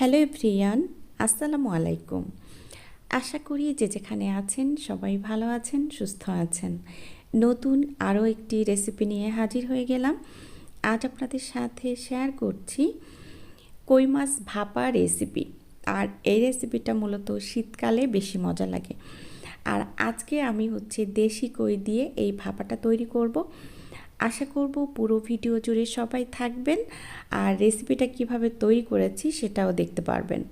Hello Priyan আসসালামু আলাইকুম। আশা করি যে যেখানে আছেন সবাই ভালো আছেন, সুস্থ আছেন। নতুন আরও একটি রেসিপি নিয়ে হাজির হয়ে গেলাম। আজ আপনাদের সাথে শেয়ার করছি কই মাছ ভাপা রেসিপি। আর এই রেসিপিটা মূলত শীতকালে বেশি মজা লাগে। আর আজকে আমি হচ্ছে দেশি কই দিয়ে এই ভাপাটা তৈরি করব। আশা করব পুরো ভিডিও জুড়ে সবাই থাকবেন আর রেসিপিটা কীভাবে তৈরি করেছি সেটাও দেখতে পারবেন।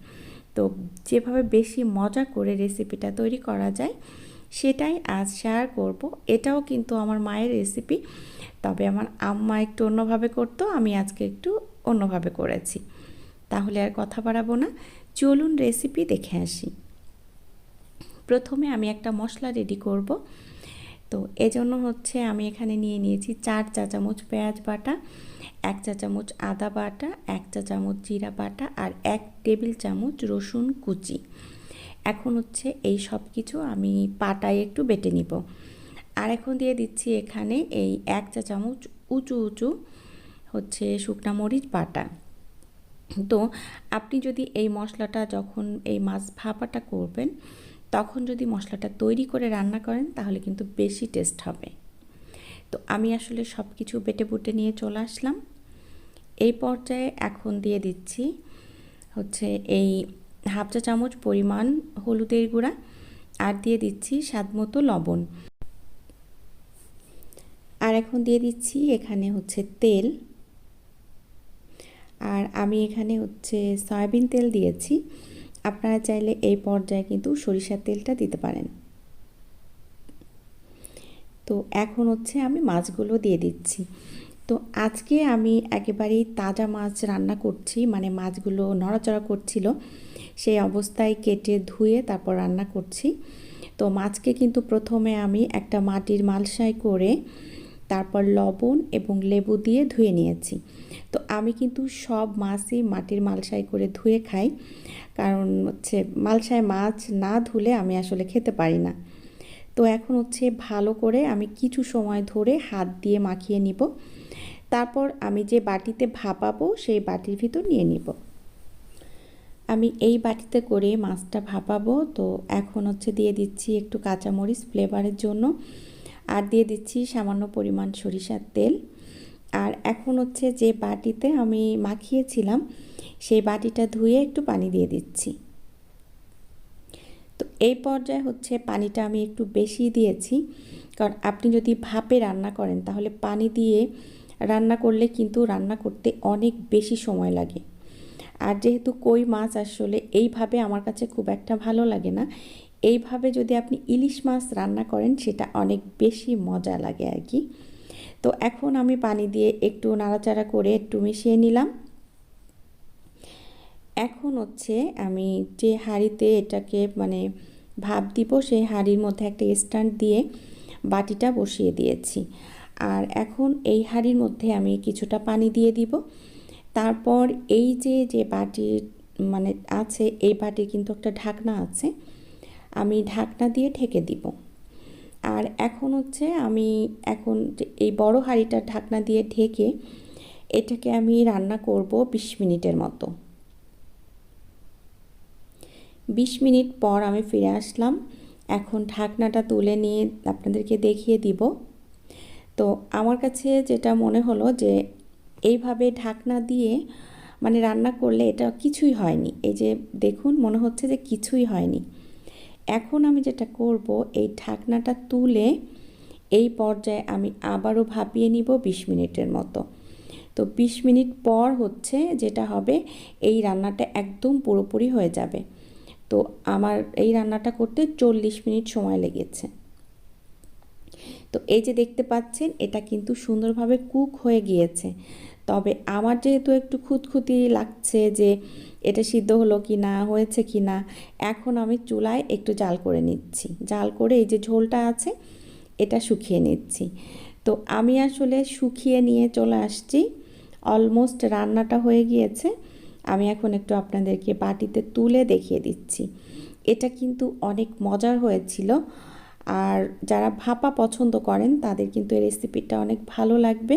তো যেভাবে বেশি মজা করে রেসিপিটা তৈরি করা যায়, সেটাই আজ শেয়ার করব। এটাও কিন্তু আমার মায়ের রেসিপি তবে আমার আম্মা একটু অন্যভাবে করতো, আমি আজকে একটু অন্যভাবে করেছি। তাহলে আর কথা বাড়াবো না, চলুন রেসিপি দেখে আসি। প্রথমে আমি একটা মশলা রেডি করব। তো এজন্য হচ্ছে আমি এখানে নিয়ে নিয়েছি চার চা চামচ পেঁয়াজ বাটা, এক চা চামচ আদা বাটা, এক চা চামচ জিরা বাটা আর এক টেবিল চামচ রসুন কুচি। এখন হচ্ছে এই সব কিছু আমি পাটায় একটু বেটে নিব। আর এখন দিয়ে দিচ্ছি এখানে এই এক চা চামচ উঁচু উঁচু হচ্ছে শুকনা মরিচ বাটা। তো আপনি যদি এই মশলাটা যখন এই মাছ ভাপাটা করবেন তখন যদি মশলাটা তৈরি করে রান্না করেন, তাহলে কিন্তু বেশি টেস্ট হবে। তো আমি আসলে সব কিছু বেটে বুটে নিয়ে চলে আসলাম। এই পর্যায়ে এখন দিয়ে দিচ্ছি হচ্ছে এই হাফ চা চামচ পরিমাণ হলুদের গুঁড়া আর দিয়ে দিচ্ছি স্বাদ মতো লবণ। আর এখন দিয়ে দিচ্ছি এখানে হচ্ছে তেল। আর আমি এখানে হচ্ছে সয়াবিন তেল দিয়েছি। আপনারা চাইলে এই পর্যায়ে কিন্তু সরিষার তেলটা দিতে পারেন। তো এখন হচ্ছে আমি মাছগুলো দিয়ে দিচ্ছি। তো আজকে আমি একেবারেই তাজা মাছ রান্না করছি মানে মাছগুলো নড়াচড়া করছিল, সেই অবস্থায় কেটে ধুয়ে তারপর রান্না করছি। তো মাছকে কিন্তু প্রথমে আমি একটা মাটির মালসায় করে তারপর লবণ এবং লেবু দিয়ে ধুয়ে নিয়েছি। তো আমি কিন্তু সব মাছই মাটির মালসায় করে ধুয়ে খাই। কারণ হচ্ছে মালসায় মাছ না ধুলে আমি আসলে খেতে পারি না। তো এখন হচ্ছে ভালো করে আমি কিছু সময় ধরে হাত দিয়ে মাখিয়ে নিব। তারপর আমি যে বাটিতে ভাপাবো সেই বাটির ভিতর নিয়ে নিব। আমি এই বাটিতে করে মাছটা ভাপাবো। তো এখন হচ্ছে দিয়ে দিচ্ছি একটু কাঁচামরিচ ফ্লেভারের জন্য। আর দিয়ে দিচ্ছি সামান্য পরিমাণ সরিষার তেল। আর এখন হচ্ছে যে বাটিতে আমি মাখিয়েছিলাম, সেই বাটিটা ধুয়ে একটু পানি দিয়ে দিচ্ছি। তো এই পর্যায়ে হচ্ছে পানিটা আমি একটু বেশি দিয়েছি, কারণ আপনি যদি ভাপে রান্না করেন তাহলে পানি দিয়ে রান্না করলে কিন্তু রান্না করতে অনেক বেশি সময় লাগে। আর যেহেতু কই মাছ আসলে এইভাবে আমার কাছে খুব একটা ভালো লাগে না এইভাবে যদি আপনি ইলিশ মাছ রান্না করেন, সেটা অনেক বেশি মজা লাগে আর কি। তো এখন আমি পানি দিয়ে একটু নাড়াচাড়া করে একটু মিশিয়ে নিলাম। এখন হচ্ছে আমি যে হাঁড়িতে এটাকে মানে ভাপ দিব, সেই হাঁড়ির মধ্যে একটা স্ট্যান্ড দিয়ে বাটিটা বসিয়ে দিয়েছি। আর এখন এই হাঁড়ির মধ্যে আমি কিছুটা পানি দিয়ে দিব। তারপর এই যে যে বাটির মানে আছে, এই বাটির কিন্তু একটা ঢাকনা আছে আমি ঢাকনা দিয়ে ঢেকে দিব। আর এখন হচ্ছে আমি এখন এই বড় হাঁড়িটার ঢাকনা দিয়ে ঢেকে এটাকে আমি রান্না করব বিশ মিনিটের মতো। বিশ মিনিট পর আমি ফিরে আসলাম। এখন ঢাকনাটা তুলে নিয়ে আপনাদেরকে দেখিয়ে দিব। তো আমার কাছে যেটা মনে হলো যে এইভাবে ঢাকনা দিয়ে মানে রান্না করলে এটা কিছুই হয়নি। এই যে দেখুন মনে হচ্ছে যে কিছুই হয়নি। এখন আমি যেটা করব, এই ঢাকনাটা তুলে এই পর্যায়ে আমি আবারও ভাপিয়ে নিব বিশ মিনিটের মতো। তো বিশ মিনিট পর হচ্ছে যেটা হবে, এই রান্নাটা একদম পুরোপুরি হয়ে যাবে। তো আমার এই রান্নাটা করতে চল্লিশ মিনিট সময় লেগেছে। তো এই যে দেখতে পাচ্ছেন, এটা কিন্তু সুন্দরভাবে কুক হয়ে গিয়েছে। তবে আমার যেহেতু একটু খুঁতখুঁতি লাগছে যে এটা সিদ্ধ হলো কি না হয়েছে কি না এখন আমি চুলায় একটু জাল করে নিচ্ছি। জাল করে এই যে ঝোলটা আছে, এটা শুকিয়ে নিচ্ছি। তো আমি আসলে শুকিয়ে নিয়ে চলে আসছি। অলমোস্ট রান্নাটা হয়ে গিয়েছে। আমি এখন একটু আপনাদেরকে বাটিতে তুলে দেখিয়ে দিচ্ছি। এটা কিন্তু অনেক মজার হয়েছিল। আর যারা ভাপা পছন্দ করেন, তাদের কিন্তু এই রেসিপিটা অনেক ভালো লাগবে।